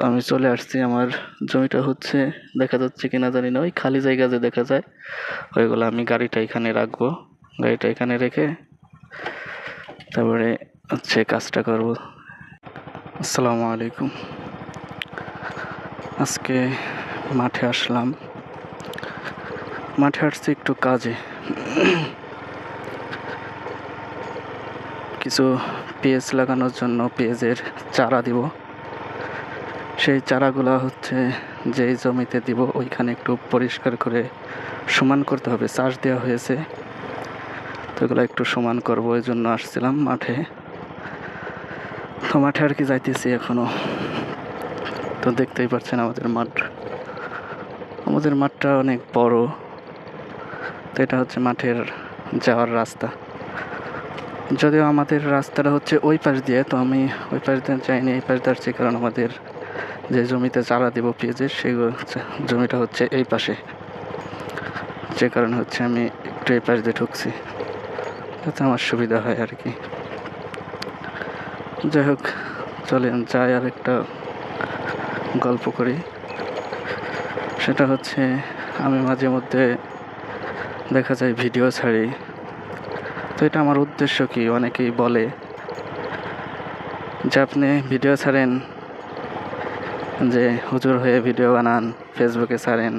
তো আমি চলে আসছি, আমার জমিটা হচ্ছে দেখা যাচ্ছে কিনা জানি না, ওই খালি জায়গা যে দেখা যায়, ওইগুলো আমি গাড়িটা এখানে রাখব, গাড়িটা এখানে রেখে তারপরে হচ্ছে কাজটা করব। আসসালামু আলাইকুম। আজকে মাঠে আসলাম। মাঠে আসছি একটু কাজে। কিছু পেঁয়াজ লাগানোর জন্য পেঁয়াজের চারা দিব। সেই চারাগুলো হচ্ছে যেই জমিতে দিব, ওইখানে একটু পরিষ্কার করে সমান করতে হবে, চাষ দেওয়া হয়েছে। তো এগুলো একটু সমান করব ওই জন্য আসছিলাম মাঠে। তো মাঠে আর কি যাইতেছি এখনও তো দেখতেই পাচ্ছেন আমাদের মাঠ। আমাদের মাঠটা অনেক বড়। তো এটা হচ্ছে মাঠের যাওয়ার রাস্তা। যদিও আমাদের রাস্তাটা হচ্ছে ওই পাশ দিয়ে, তো আমি ওই পাশ দিয়ে যাইনি, এই পাশ আসছি কারণ আমাদের যে জমিতে চারা দিব, পেঁয়াজের সেই জমিটা হচ্ছে এই পাশে। যে কারণে হচ্ছে আমি একটু এই পাশ দিয়ে ঢুকছি তাতে আমার সুবিধা হয় আর কি। যাই হোক, চলেন যাই আর একটা গল্প করি। সেটা হচ্ছে, আমি মাঝে মধ্যে দেখা যায় ভিডিও ছাড়ি। তো এটা আমার উদ্দেশ্য কি? অনেকেই বলে যে আপনি ভিডিও ছাড়েন যে হুজুর হয়ে ভিডিও বানান ফেসবুকে ছাড়েন,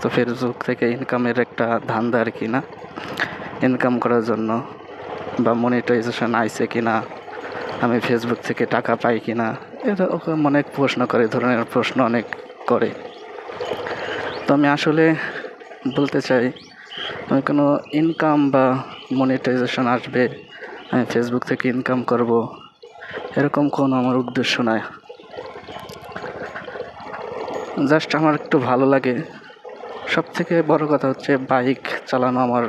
তো ফেসবুক থেকে ইনকামের একটা ধান্দা আর কি না? ইনকাম করার জন্য বা মনিটাইজেশন আইছে কি না? আমি ফেসবুক থেকে টাকা পাই কি না? এরকম অনেক প্রশ্ন করে, ধরনের প্রশ্ন অনেক করে। তো আমি আসলে বলতে চাই, আমি কোনো ইনকাম বা মনিটাইজেশন আসবে, আমি ফেসবুক থেকে ইনকাম করব, এরকম কোনো আমার উদ্দেশ্য নয় জাস্ট আমার একটু ভালো লাগে। সব থেকে বড় কথা হচ্ছে বাইক চালানো আমার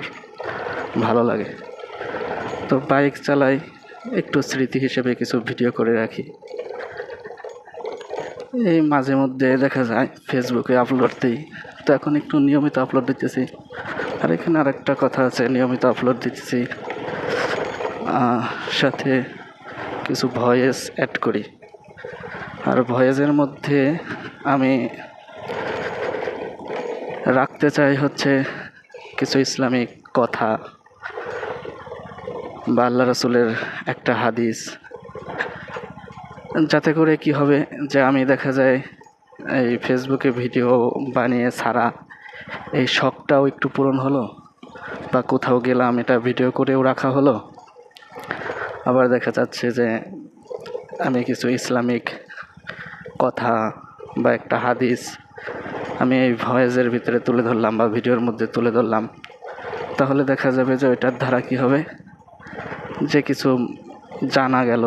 ভালো লাগে। তো বাইক চালাই একটু স্মৃতি হিসেবে কিছু ভিডিও করে রাখি। এই মাঝে মধ্যে দেখা যায় ফেসবুকে আপলোড দিই। তো এখন একটু নিয়মিত আপলোড দিতেছি। আর এখানে আর একটা কথা আছে, নিয়মিত আপলোড দিতেছি। সাথে কিছু ভয়েস অ্যাড করি। আর ভয়েসের মধ্যে আমি রাখতে চাই হচ্ছে কিছু ইসলামিক কথা বা আল্লাহ রসুলের একটা হাদিস। যাতে করে কি হবে যে আমি দেখা যায় এই ফেসবুকে ভিডিও বানিয়ে ছাড়া এই শখটাও একটু পূরণ হলো বা কোথাও গেলাম এটা ভিডিও করেও রাখা হলো। আবার দেখা যাচ্ছে যে আমি কিছু ইসলামিক কথা বা একটা হাদিস আমি এই ভয়েসের ভিতরে তুলে ধরলাম বা ভিডিওর মধ্যে তুলে ধরলাম। তাহলে দেখা যাবে যে ওইটার ধারা কী হবে? যে কিছু জানা গেল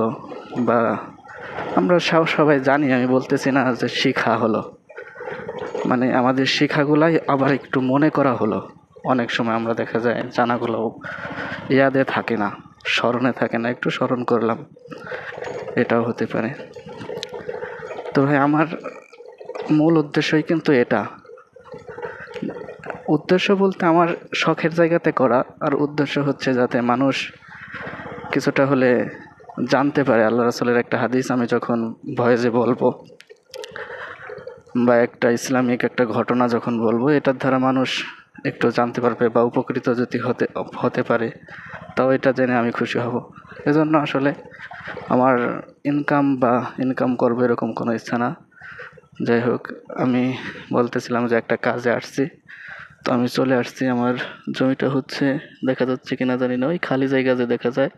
বা আমরা সব সবাই জানি, আমি বলতেছি না যে শিখা হলো। মানে আমাদের শিখাগুলাই আবার একটু মনে করা হলো। অনেক সময় আমরা দেখা যায় জানাগুলো ইয়াদে থাকে না, স্মরণে থাকে না, একটু স্মরণ করলাম। এটাও হতে পারে। তো ভাই, আমার মূল উদ্দেশ্যই কিন্তু এটা। উদ্দেশ্য বলতে আমার শখের জায়গাতে করা, আর উদ্দেশ্য হচ্ছে যাতে মানুষ কিছুটা হলে জানতে পারে আল্লাহ রসুলের একটা হাদিস, আমি যখন ভয়েসে বলব বা একটা ইসলামিক একটা ঘটনা যখন বলব, এটার দ্বারা মানুষ একটু জানতে পারবে বা উপকৃত যদি হতে হতে পারে, তাও এটা জেনে আমি খুশি হব। এজন্য আসলে আমার ইনকাম বা ইনকাম করব এরকম কোনো ইচ্ছা না। যাই হোক, আমি বলতেছিলাম যে একটা কাজে আসছি। তো আমি চলে আসছি, আমার জমিটা হচ্ছে দেখা যাচ্ছে কিনা জানি না, ওই খালি জায়গা যে দেখা যায়,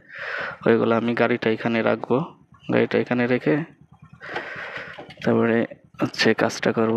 ওইগুলো আমি গাড়িটা এখানে রাখব। গাড়িটা এখানে রেখে তারপরে হচ্ছে কাজটা করব।